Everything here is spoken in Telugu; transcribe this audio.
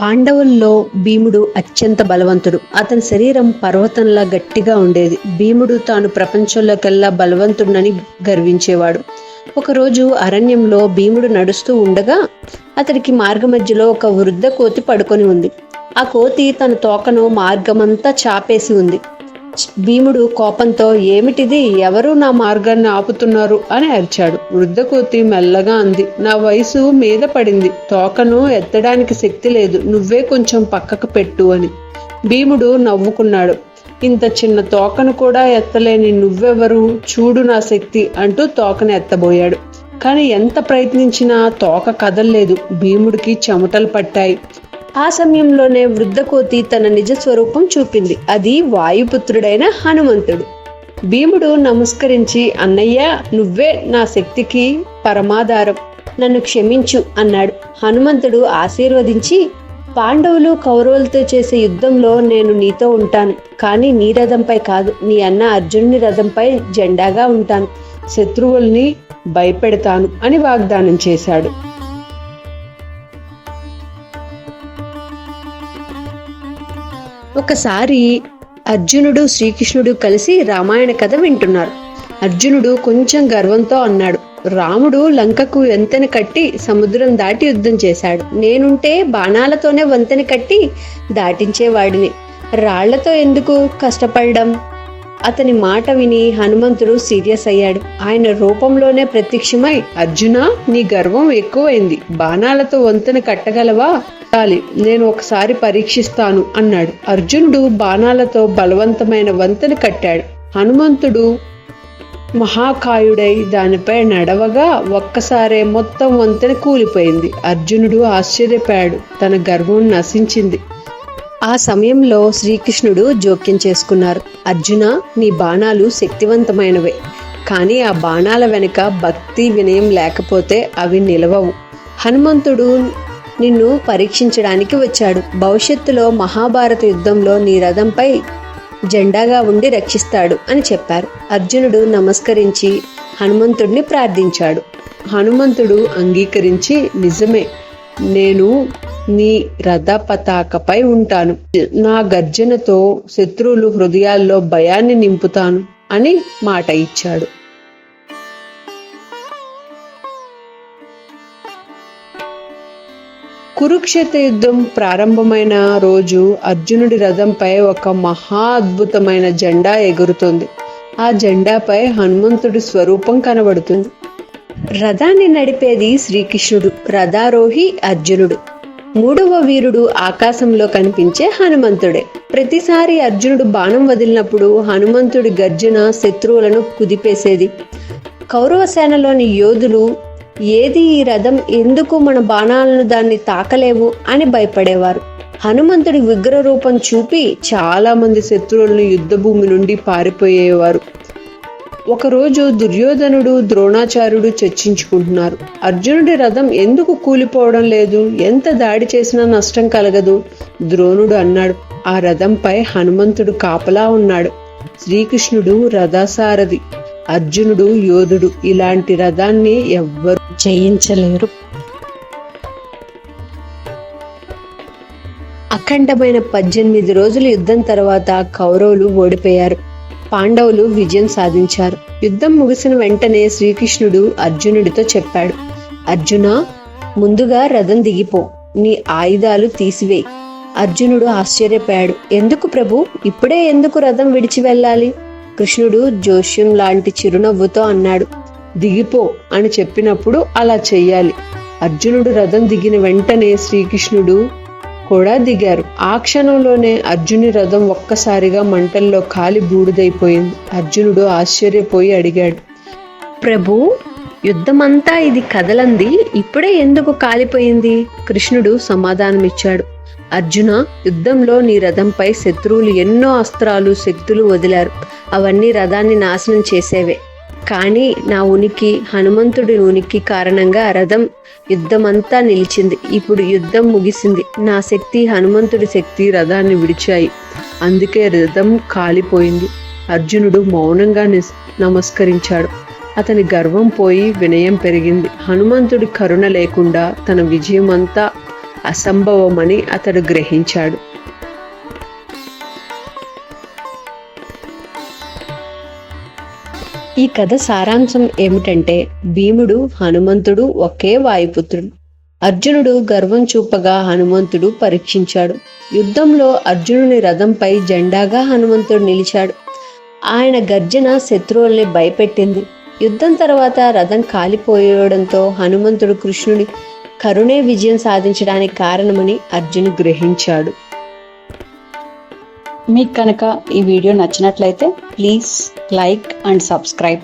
పాండవుల్లో భీముడు అత్యంత బలవంతుడు. అతని శరీరం పర్వతంలా గట్టిగా ఉండేది. భీముడు తాను ప్రపంచంలోకెల్లా బలవంతుడని గర్వించేవాడు. ఒకరోజు అరణ్యంలో భీముడు నడుస్తూ ఉండగా అతడికి మార్గమధ్యలో ఒక వృద్ధ కోతి పడుకొని ఉంది. ఆ కోతి తన తోకను మార్గమంతా చాపేసి ఉంది. భీముడు కోపంతో ఏమిటిది? ఎవరు నా మార్గాన్ని ఆపుతున్నారు? అని అరిచాడు. వృద్ధ కోతి మెల్లగా అంది నా వయసు మీద పడింది. తోకను ఎత్తడానికి శక్తి లేదు. నువ్వే కొంచెం పక్కకు పెట్టు అని. భీముడు నవ్వుకున్నాడు. ఇంత చిన్న తోకను కూడా ఎత్తలేని నువ్వెవరు? చూడు నా శక్తి అంటూ తోకను ఎత్తబోయాడు. కానీ ఎంత ప్రయత్నించినా తోక కదల్లేదు. భీముడికి చెమటలు పట్టాయి. ఆ సమయంలోనే వృద్ధ కోతి తన నిజ స్వరూపం చూపింది. అది వాయుపుత్రుడైన హనుమంతుడు. భీముడు నమస్కరించి అన్నయ్య నువ్వే నా శక్తికి పరమాధారం. నన్ను క్షమించు అన్నాడు. హనుమంతుడు ఆశీర్వదించి పాండవులు కౌరవులతో చేసే యుద్ధంలో నేను నీతో ఉంటాను. కానీ నీ రథంపై కాదు. నీ అన్న అర్జునుని రథంపై జెండాగా ఉంటాను. శత్రువుల్ని భయపెడతాను అని వాగ్దానం చేశాడు. ఒకసారి అర్జునుడు శ్రీకృష్ణుడు కలిసి రామాయణ కథ వింటున్నారు. అర్జునుడు కొంచెం గర్వంతో అన్నాడు రాముడు లంకకు వంతెన కట్టి సముద్రం దాటి యుద్ధం చేశాడు. నేనుంటే బాణాలతోనే వంతెన కట్టి దాటించేవాడిని. రాళ్ళతో ఎందుకు కష్టపడడం? అతని మాట విని హనుమంతుడు సీరియస్ అయ్యాడు. ఆయన రూపంలోనే ప్రత్యక్షమై అర్జున నీ గర్వం ఎక్కువైంది. బాణాలతో వంతెన కట్టగలవా? చాలి నేను ఒకసారి పరీక్షిస్తాను అన్నాడు. అర్జునుడు బాణాలతో బలవంతమైన వంతెన కట్టాడు. హనుమంతుడు మహాకాయుడై దానిపై నడవగా ఒక్కసారే మొత్తం వంతెన కూలిపోయింది. అర్జునుడు ఆశ్చర్యపోయాడు. తన గర్వం నశించింది. ఆ సమయంలో శ్రీకృష్ణుడు జోక్యం చేసుకున్నారు. అర్జున నీ బాణాలు శక్తివంతమైనవే. కానీ ఆ బాణాల వెనుక భక్తి వినయం లేకపోతే అవి నిలవవు. హనుమంతుడు నిన్ను పరీక్షించడానికి వచ్చాడు. భవిష్యత్తులో మహాభారత యుద్ధంలో నీ రథంపై జెండాగా ఉండి రక్షిస్తాడు అని చెప్పారు. అర్జునుడు నమస్కరించి హనుమంతుడిని ప్రార్థించాడు. హనుమంతుడు అంగీకరించి నిజమే నేను నీ రథ పతాకపై ఉంటాను. నా గర్జనతో శత్రువులు హృదయాల్లో భయాన్ని నింపుతాను అని మాట ఇచ్చాడు. కురుక్షేత్ర యుద్ధం ప్రారంభమైన రోజు అర్జునుడి రథంపై ఒక మహా అద్భుతమైన జెండా ఎగురుతుంది. ఆ జెండాపై హనుమంతుడి స్వరూపం కనబడుతుంది. రథాన్ని నడిపేది శ్రీకృష్ణుడు రథారోహి అర్జునుడు. మూడవ వీరుడు ఆకాశంలో కనిపించే హనుమంతుడే. ప్రతిసారి అర్జునుడు బాణం వదిలినప్పుడు హనుమంతుడి గర్జన శత్రువులను కుదిపేసేది. కౌరవ సేనలోని యోధులు ఏది ఈ రథం? ఎందుకు మన బాణాలను దాన్ని తాకలేవు? అని భయపడేవారు. హనుమంతుడి విగ్రహ రూపం చూపి చాలా మంది శత్రువులను యుద్ధభూమి నుండి పారిపోయేవారు. ఒకరోజు దుర్యోధనుడు ద్రోణాచార్యుడు చర్చించుకుంటున్నారు. అర్జునుడి రథం ఎందుకు కూలిపోవడం లేదు? ఎంత దాడి చేసినా నష్టం కలగదు. ద్రోణుడు అన్నాడు. ఆ రథంపై హనుమంతుడు కాపలా ఉన్నాడు. శ్రీకృష్ణుడు రథసారథి. అర్జునుడు యోధుడు. ఇలాంటి రథాన్ని ఎవ్వరు జయించలేరు. అఖండమైన పద్దెనిమిది రోజుల యుద్ధం తర్వాత కౌరవులు ఓడిపోయారు. పాండవులు విజయం సాధించారు. యుద్ధం ముగిసిన వెంటనే శ్రీకృష్ణుడు అర్జునుడితో చెప్పాడు అర్జున ముందుగా రథం దిగిపో నీ ఆయుధాలు తీసివేయి అర్జునుడు ఆశ్చర్యపోయాడు ఎందుకు ప్రభు? ఇప్పుడే ఎందుకు రథం విడిచి వెళ్ళాలి? కృష్ణుడు జోష్యం లాంటి చిరునవ్వుతో అన్నాడు దిగిపో అని చెప్పినప్పుడు అలా చెయ్యాలి. అర్జునుడు రథం దిగిన వెంటనే శ్రీకృష్ణుడు కూడా దిగారు. ఆ క్షణంలోనే అర్జుని రథం ఒక్కసారిగా మంటల్లో కాలి బూడిదైపోయింది. అర్జునుడు ఆశ్చర్యపోయి అడిగాడు ప్రభు యుద్ధమంతా ఇది కదలంది. ఇప్పుడే ఎందుకు కాలిపోయింది? కృష్ణుడు సమాధానమిచ్చాడు అర్జున యుద్ధంలో నీ రథంపై శత్రువులు ఎన్నో అస్త్రాలు శక్తులు వదిలారు. అవన్నీ రథాన్ని నాశనం చేసేవే. కానీ నా ఉనికి హనుమంతుడి ఉనికి కారణంగా రథం యుద్ధమంతా నిలిచింది. ఇప్పుడు యుద్ధం ముగిసింది. నా శక్తి హనుమంతుడి శక్తి రథాన్ని విడిచాయి. అందుకే రథం కాలిపోయింది. అర్జునుడు మౌనంగా నిస్- నమస్కరించాడు. అతని గర్వం పోయి వినయం పెరిగింది. హనుమంతుడి కరుణ లేకుండా తన విజయం అంతా అసంభవమని అతడు గ్రహించాడు. ఈ కథ సారాంశం ఏమిటంటే భీముడు హనుమంతుడు ఒకే వాయుపుత్రుడు. అర్జునుడు గర్వం చూపగా హనుమంతుడు పరీక్షించాడు. యుద్ధంలో అర్జునుని రథంపై జెండాగా హనుమంతుడు నిలిచాడు. ఆయన గర్జన శత్రువుల్ని భయపెట్టింది. యుద్ధం తర్వాత రథం కాలిపోయడంతో హనుమంతుడు కృష్ణుని కరుణే విజయం సాధించడానికి కారణమని అర్జును గ్రహించాడు. మీకు కనుక ఈ వీడియో నచ్చినట్లయితే ప్లీజ్ లైక్ అండ్ సబ్స్క్రైబ్.